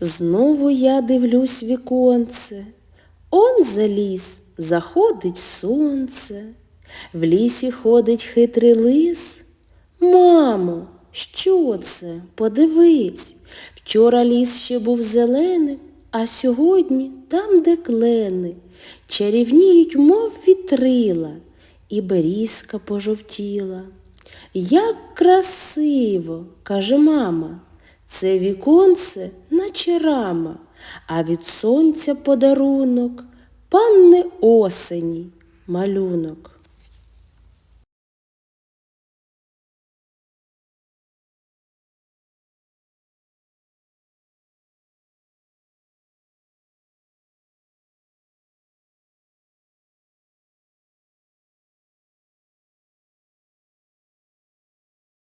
Знову я дивлюсь віконце, он за ліс заходить сонце, в лісі ходить хитрий лис. Мамо, що це? Подивись, вчора ліс ще був зеленим, а сьогодні там, де клени, чарівніють, мов вітрила, і берізка пожовтіла. Як красиво, каже мама, це віконце наче рама, а від сонця подарунок, панни осені малюнок.